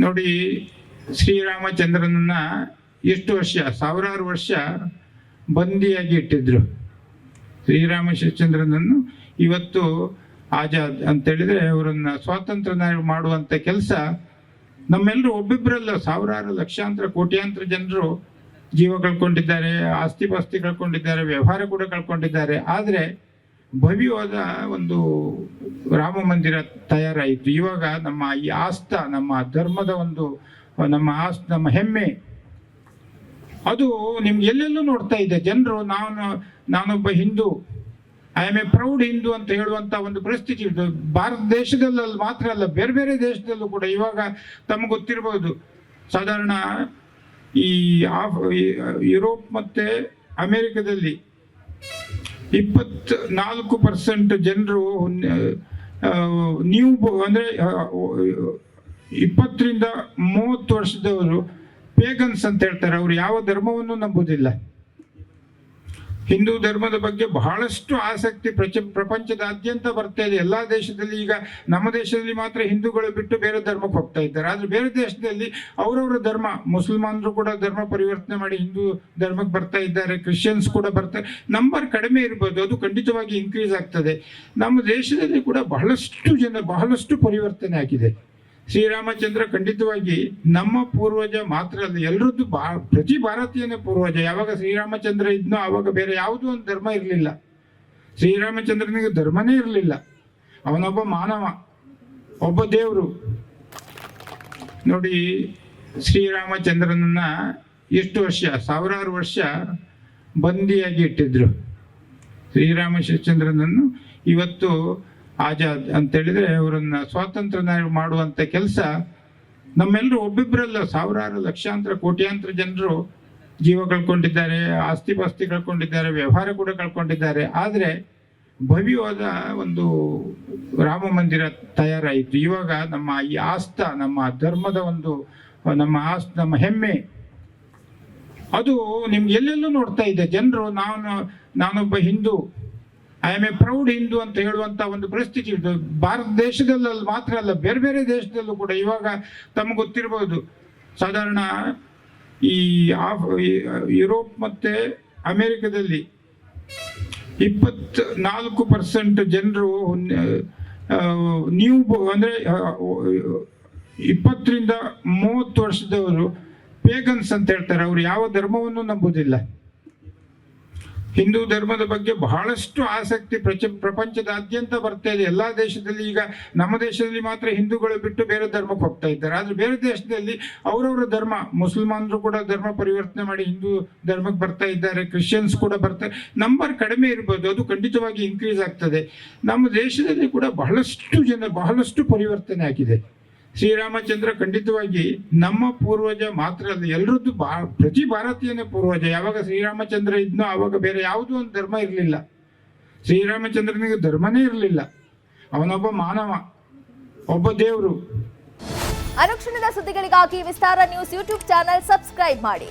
ನೋಡಿ, ಶ್ರೀರಾಮಚಂದ್ರನನ್ನ ಎಷ್ಟು ವರ್ಷ, ಸಾವಿರಾರು ವರ್ಷ ಬಂದಿಯಾಗಿ ಇಟ್ಟಿದ್ರು. ಶ್ರೀರಾಮಚಂದ್ರನನ್ನು ಇವತ್ತು ಆಜಾದ್ ಅಂತ ಹೇಳಿದ್ರೆ ಅವರನ್ನ ಸ್ವಾತಂತ್ರ್ಯ ಮಾಡುವಂತ ಕೆಲಸ ನಮ್ಮೆಲ್ಲರೂ ಒಬ್ಬಿಬ್ಬರಲ್ಲ ಸಾವಿರಾರು ಲಕ್ಷಾಂತರ, ಕೋಟ್ಯಾಂತರ ಜನರು ಜೀವ ಕಳ್ಕೊಂಡಿದ್ದಾರೆ, ಆಸ್ತಿ ಪಾಸ್ತಿ ಕಳ್ಕೊಂಡಿದ್ದಾರೆ, ವ್ಯವಹಾರ ಕೂಡ ಕಳ್ಕೊಂಡಿದ್ದಾರೆ. ಆದರೆ ಭವ್ಯವಾದ ಒಂದು ರಾಮ ಮಂದಿರ ತಯಾರಾಯಿತು. ಇವಾಗ ನಮ್ಮ ಈ ಆಸ್ತ, ನಮ್ಮ ಧರ್ಮದ ಒಂದು, ನಮ್ಮ ಆಸ್, ನಮ್ಮ ಹೆಮ್ಮೆ, ಅದು ನಿಮ್ಗೆ ಎಲ್ಲೆಲ್ಲೂ ನೋಡ್ತಾ ಇದೆ. ಜನರು, ನಾನು, ನಾನೊಬ್ಬ Hindu I am a proud Hindu ಅಂತ ಹೇಳುವಂತ ಒಂದು ಪರಿಸ್ಥಿತಿ ಭಾರತ ದೇಶದಲ್ಲಿ ಮಾತ್ರ ಅಲ್ಲ, ಬೇರೆ ಬೇರೆ ದೇಶದಲ್ಲೂ ಕೂಡ ಇವಾಗ ತಮಗೆ ಗೊತ್ತಿರಬಹುದು ಸಾಧಾರಣ ಈ, ಯುರೋಪ್ ಮತ್ತೆ ಅಮೆರಿಕದಲ್ಲಿ ಇಪ್ಪತ್ ನಾಲ್ಕು ಪರ್ಸೆಂಟ್ ಜನರು ನೀವು ಅಂದ್ರೆ ಇಪ್ಪತ್ತರಿಂದ ಮೂವತ್ತು ವರ್ಷದವರು ಪೇಗನ್ಸ್ ಅಂತ ಹೇಳ್ತಾರೆ. ಅವರು ಯಾವ ಧರ್ಮವನ್ನು ನಂಬುದಿಲ್ಲ. ಹಿಂದೂ ಧರ್ಮದ ಬಗ್ಗೆ ಬಹಳಷ್ಟು ಆಸಕ್ತಿ ಪ್ರಚ, ಪ್ರಪಂಚದಾದ್ಯಂತ ಬರ್ತಾ ಇದೆ. ಎಲ್ಲ ದೇಶದಲ್ಲಿ ಈಗ ನಮ್ಮ ದೇಶದಲ್ಲಿ ಮಾತ್ರ ಹಿಂದೂಗಳು ಬಿಟ್ಟು ಬೇರೆ ಧರ್ಮಕ್ಕೆ ಹೋಗ್ತಾ ಇದ್ದಾರೆ. ಆದರೆ ಬೇರೆ ದೇಶದಲ್ಲಿ ಅವರವರ ಧರ್ಮ, ಮುಸಲ್ಮಾನರು ಕೂಡ ಧರ್ಮ ಪರಿವರ್ತನೆ ಮಾಡಿ ಹಿಂದೂ ಧರ್ಮಕ್ಕೆ ಬರ್ತಾ ಇದ್ದಾರೆ, ಕ್ರಿಶ್ಚಿಯನ್ಸ್ ಕೂಡ ಬರ್ತಾರೆ ನಂಬರ್ ಕಡಿಮೆ ಇರ್ಬೋದು, ಅದು ಖಂಡಿತವಾಗಿ ಇನ್ಕ್ರೀಸ್ ಆಗ್ತದೆ. ನಮ್ಮ ದೇಶದಲ್ಲಿ ಕೂಡ ಬಹಳಷ್ಟು ಜನ, ಬಹಳಷ್ಟು ಪರಿವರ್ತನೆ ಆಗಿದೆ. ಶ್ರೀರಾಮಚಂದ್ರ ಖಂಡಿತವಾಗಿ ನಮ್ಮ ಪೂರ್ವಜ ಮಾತ್ರ ಅಲ್ಲ ಎಲ್ಲರದ್ದು ಬಾ, ಪ್ರತಿ ಭಾರತೀಯನೇ ಪೂರ್ವಜ, ಯಾವಾಗ ಶ್ರೀರಾಮಚಂದ್ರ ಇದ್ನೋ ಆವಾಗ ಬೇರೆ ಯಾವುದೂ ಒಂದು ಧರ್ಮ ಇರಲಿಲ್ಲ. ಶ್ರೀರಾಮಚಂದ್ರನಿಗೆ ಧರ್ಮನೇ ಇರಲಿಲ್ಲ. ಅವನೊಬ್ಬ ಮಾನವ, ಒಬ್ಬ ದೇವರು. ನೋಡಿ, ಶ್ರೀರಾಮಚಂದ್ರನನ್ನ ಎಷ್ಟು ವರ್ಷ, ಸಾವಿರಾರು ವರ್ಷ ಬಂದಿಯಾಗಿ ಇಟ್ಟಿದ್ರು. ಶ್ರೀರಾಮಚಂದ್ರನನ್ನು ಇವತ್ತು ಆಜಾದ್ ಅಂತ ಹೇಳಿದ್ರೆ ಅವರನ್ನ ಸ್ವಾತಂತ್ರ್ಯ ಮಾಡುವಂತ ಕೆಲಸ ನಮ್ಮೆಲ್ಲರೂ ಒಬ್ಬಿಬ್ಬರಲ್ಲ ಸಾವಿರಾರು ಲಕ್ಷಾಂತರ ಕೋಟ್ಯಾಂತರ ಜನರು ಜೀವ ಕಳ್ಕೊಂಡಿದ್ದಾರೆ, ಆಸ್ತಿ ಪಾಸ್ತಿ ಕಳ್ಕೊಂಡಿದ್ದಾರೆ, ವ್ಯವಹಾರ ಕೂಡ ಕಳ್ಕೊಂಡಿದ್ದಾರೆ. ಆದರೆ ಭವ್ಯವಾದ ಒಂದು ರಾಮ ಮಂದಿರ ತಯಾರಾಯಿತು. ಇವಾಗ ನಮ್ಮ ಈ ಆಸ್ತ, ನಮ್ಮ ಧರ್ಮದ ಒಂದು, ನಮ್ಮ ಆಸ್, ನಮ್ಮ ಹೆಮ್ಮೆ, ಅದು ನಿಮ್ಗೆ ಎಲ್ಲೆಲ್ಲೂ ನೋಡ್ತಾ ಇದೆ. ಜನರು, ನಾನು, ನಾನೊಬ್ಬ Hindu I am a proud Hindu ಅಂತ ಹೇಳುವಂತ ಒಂದು ಪರಿಸ್ಥಿತಿ ಇದೆ ಭಾರತ ದೇಶದಲ್ಲಿ ಮಾತ್ರ ಅಲ್ಲ, ಬೇರೆ ಬೇರೆ ದೇಶದಲ್ಲೂ ಕೂಡ ಇವಾಗ ತಮಗೆ ಗೊತ್ತಿರಬಹುದು ಸಾಧಾರಣ ಈ ಯುರೋಪ್ ಮತ್ತೆ ಅಮೇರಿಕದಲ್ಲಿ ಇಪ್ಪತ್ ನಾಲ್ಕು ಪರ್ಸೆಂಟ್ ಜನರು ನ್ಯೂ ಅಂದ್ರೆ ಇಪ್ಪತ್ತರಿಂದ ಮೂವತ್ತು ವರ್ಷದವರು ಪೇಗನ್ಸ್ ಅಂತ ಹೇಳ್ತಾರೆ. ಅವರು ಯಾವ ಧರ್ಮವನ್ನು ನಂಬುದಿಲ್ಲ. ಹಿಂದೂ ಧರ್ಮದ ಬಗ್ಗೆ ಬಹಳಷ್ಟು ಆಸಕ್ತಿ ಪ್ರಚ ಪ್ರಪಂಚದಾದ್ಯಂತ ಬರ್ತಾ ಇದೆ. ಎಲ್ಲ ದೇಶದಲ್ಲಿ ಈಗ ನಮ್ಮ ದೇಶದಲ್ಲಿ ಮಾತ್ರ ಹಿಂದೂಗಳು ಬಿಟ್ಟು ಬೇರೆ ಧರ್ಮಕ್ಕೆ ಹೋಗ್ತಾ ಇದ್ದಾರೆ. ಆದರೆ ಬೇರೆ ದೇಶದಲ್ಲಿ ಅವರವರ ಧರ್ಮ ಮುಸಲ್ಮಾನರು ಕೂಡ ಧರ್ಮ ಪರಿವರ್ತನೆ ಮಾಡಿ ಹಿಂದೂ ಧರ್ಮಕ್ಕೆ ಬರ್ತಾ ಇದ್ದಾರೆ. ಕ್ರಿಶ್ಚಿಯನ್ಸ್ ಕೂಡ ಬರ್ತಾರೆ ನಂಬರ್ ಕಡಿಮೆ ಇರ್ಬೋದು. ಅದು ಖಂಡಿತವಾಗಿ ಇನ್ಕ್ರೀಸ್ ಆಗ್ತದೆ. ನಮ್ಮ ದೇಶದಲ್ಲಿ ಕೂಡ ಬಹಳಷ್ಟು ಜನ ಬಹಳಷ್ಟು ಪರಿವರ್ತನೆ ಆಗಿದೆ. ಶ್ರೀರಾಮಚಂದ್ರ ಖಂಡಿತವಾಗಿ ನಮ್ಮ ಪೂರ್ವಜ ಮಾತ್ರ ಅಲ್ಲ ಎಲ್ಲರದ್ದು ಬಾ, ಪ್ರತಿ ಭಾರತೀಯನೇ ಪೂರ್ವಜ. ಯಾವಾಗ ಶ್ರೀರಾಮಚಂದ್ರ ಇದ್ನೋ ಆವಾಗ ಬೇರೆ ಯಾವುದೋ ಒಂದು ಧರ್ಮ ಇರಲಿಲ್ಲ. ಶ್ರೀರಾಮಚಂದ್ರನಿಗೆ ಧರ್ಮನೇ ಇರಲಿಲ್ಲ. ಅವನೊಬ್ಬ ಮಾನವ, ಒಬ್ಬ ದೇವರು. ಅನುಕ್ಷಣದ ಸುದ್ದಿಗಳಿಗಾಗಿ Vistara news YouTube channel subscribe ಮಾಡಿ.